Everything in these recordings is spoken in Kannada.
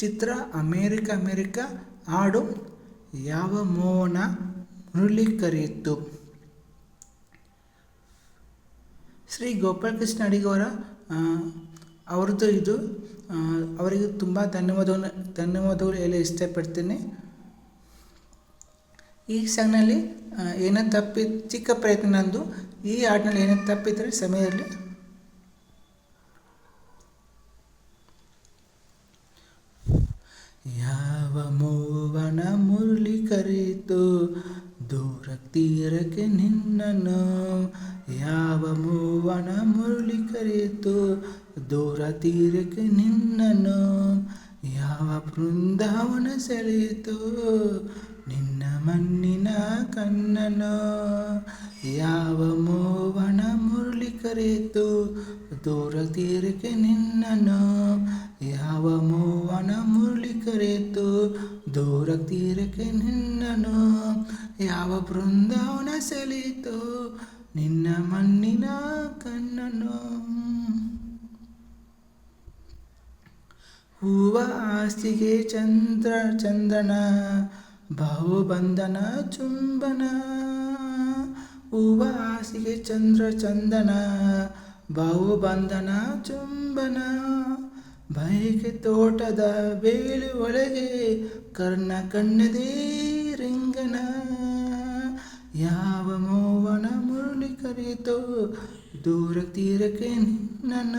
ಚಿತ್ರ ಅಮೇರಿಕ ಅಮೇರಿಕ ಹಾಡು ಯಾವ ಮೋನ ಮುರಳಿ ಕರೆಯಿತು ಶ್ರೀ ಗೋಪಾಲಕೃಷ್ಣ ಅಡಿಗವರ ಅವ್ರದ್ದು ಇದು ಅವರಿಗೆ ತುಂಬ ಧನ್ಯವಾದವನ್ನು, ಧನ್ಯವಾದಗಳು ಹೇಳಿ ಇಷ್ಟಪಡ್ತೀನಿ. ಈ ಸಾಂಗ್ನಲ್ಲಿ ಏನೋ ತಪ್ಪಿ, ಚಿಕ್ಕ ಪ್ರಯತ್ನ ನಂದು, ಈ ಹಾಡಿನಲ್ಲಿ ಏನೋ ತಪ್ಪಿದ್ರೆ ಸಮಯದಲ್ಲಿ ಯಾವ ಮೋವನ ಮುರಳಿ ಕರೆಯಿತು ದೂರ ತೀರಕ್ಕೆ ನಿನ್ನನು ಯಾವ ಮೋವನ ಮುರಳಿ ಕರೆಯಿತು ದೂರ ತೀರಕ್ಕೆ ನಿನ್ನನು ಯಾವ ಬೃಂದಾವನ ಸೆಳೆಯಿತು ನಿನ್ನ ಮಣ್ಣಿನ ಕಣ್ಣನು ಯಾವ ಮೋವನ ಕರೆಯಿತು ದೂರ ತೀರಕ್ಕೆ ನಿನ್ನನು ಯಾವ ಮೋವನ ಮುರಳಿ ಕರೆದು ದೂರ ತೀರಕ್ಕೆ ನಿನ್ನನು ಯಾವ ಬೃಂದಾವನ ಸೆಳೆಯಿತು? ನಿನ್ನ ಮಣ್ಣಿನ ಕಣ್ಣನು ಹೂವ ಆಸ್ತಿಗೆ ಚಂದ್ರ ಚಂದನ ಬಾಹುಬಂಧನ ಚುಂಬನ. ಹೂವ ಹಾಸಿಗೆ ಚಂದ್ರ ಚಂದನ, ಬಾಹುಬಂಧನ ಚುಂಬನ ಬೈಕೆ ತೋಟದ ಬೇಲಿ ಒಳಗೆ ಕರ್ಣ ಕಣ್ಣದೇ ರಿಂಗನ. ಯಾವ ಮೋವನ ಮುರುಳಿ ಕರೆಯಿತು ದೂರ ತೀರಕ್ಕೆ ನಿನ್ನ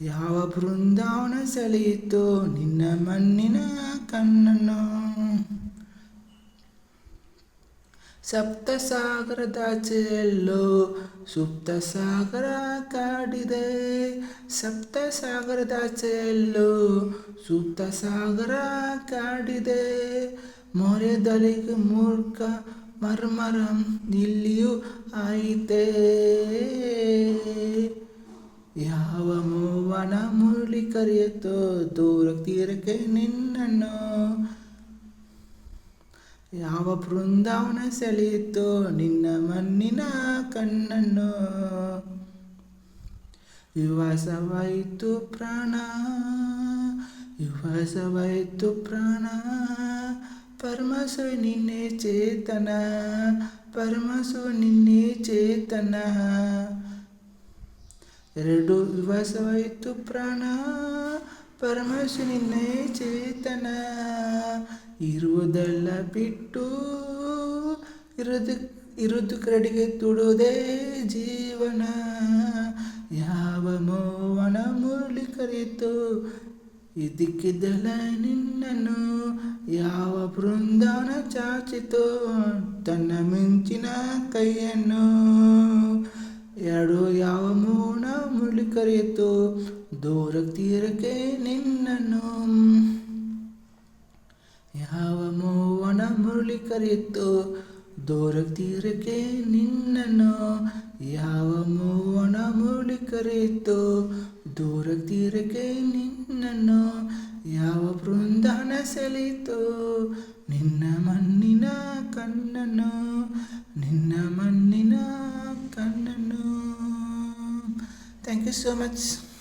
ಯಾವ ಬೃಂದಾವನ ಸೆಳೆಯಿತು, ನಿನ್ನ ಮಣ್ಣಿನ ಕಣ್ಣನ್ನು. ಸಪ್ತ ಸಾಗರದಾಚೆಯಲ್ಲೋ ಸುಪ್ತ ಸಾಗರ ಕಾಡಿದೆ. ಸಪ್ತ ಸಾಗರದಾಚೆಯಲ್ಲೋ ಸುಪ್ತ ಸಾಗರ ಕಾಡಿದೆ. ಮೊರೆದಲಿಗೆ ಮೂರ್ಖ ಮರ್ಮರಂ ಇಲ್ಲಿಯೂ ಆಯಿತೆ. ಯಾವ ಮೂವನ ಮುರಳಿ ಕರೆಯುತ್ತೋ ದೂರ ತೀರಕ್ಕೆ ನಿನ್ನನ್ನು. ಯಾವ ಬೃಂದಾವನ ಸೆಳೆಯಿತೋ ನಿನ್ನ ಮಣ್ಣಿನ ಕಣ್ಣನ್ನು. ವಿವಾಸವಾಯಿತು ಪ್ರಾಣ ಯುವಸವಾಯಿತು ಪ್ರಾಣ. ಪರಮಸು ನಿನ್ನೆ ಚೇತನ, ಪರಮಸು ನಿನ್ನೆ ಚೇತನ. ಎರಡು ವಿವಾಸವಾಯಿತು ಪ್ರಾಣ ಪರಮಶು ನಿನ್ನೆ ಚೇತನ. ಇರುವುದೆಲ್ಲ ಬಿಟ್ಟು ಇರುದು ಇರುದು ಕಡೆಗೆ ತುಡುವುದೇ ಜೀವನ. ಯಾವ ಮೋವನ ಮುರಳಿ ಕರೆಯಿತು? ಇದಕ್ಕಿದ್ದಲ್ಲ ನಿನ್ನನ್ನು ಯಾವ ಬೃಂದಾವನ ಚಾಚಿತು? ತನ್ನ ಮಿಂಚಿನ ಕೈಯನ್ನು ಎರಡು ಯಾವ ಮೌನ ಮುರಳಿ ಕರೆಯಿತು ದೂರ ತೀರಕ್ಕೆ ನಿನ್ನನ್ನು. ಯಾವ ಮೋವನ ಮುರಳಿ ಕರೆಯಿತು ದೂರ ತೀರಕ್ಕೆ ನಿನ್ನನ್ನು. ಯಾವ ಮೋವನ ಮುರಳಿ ಕರೆಯಿತು ದೂರ ತೀರಕ್ಕೆ ನಿನ್ನನ್ನು. ಯಾವ ಬೃಂದಾನ ಸೆಳೆಯಿತು ನಿನ್ನ ಮಣ್ಣಿನ ಕಣ್ಣನ್ನು. ನಿನ್ನ you so much.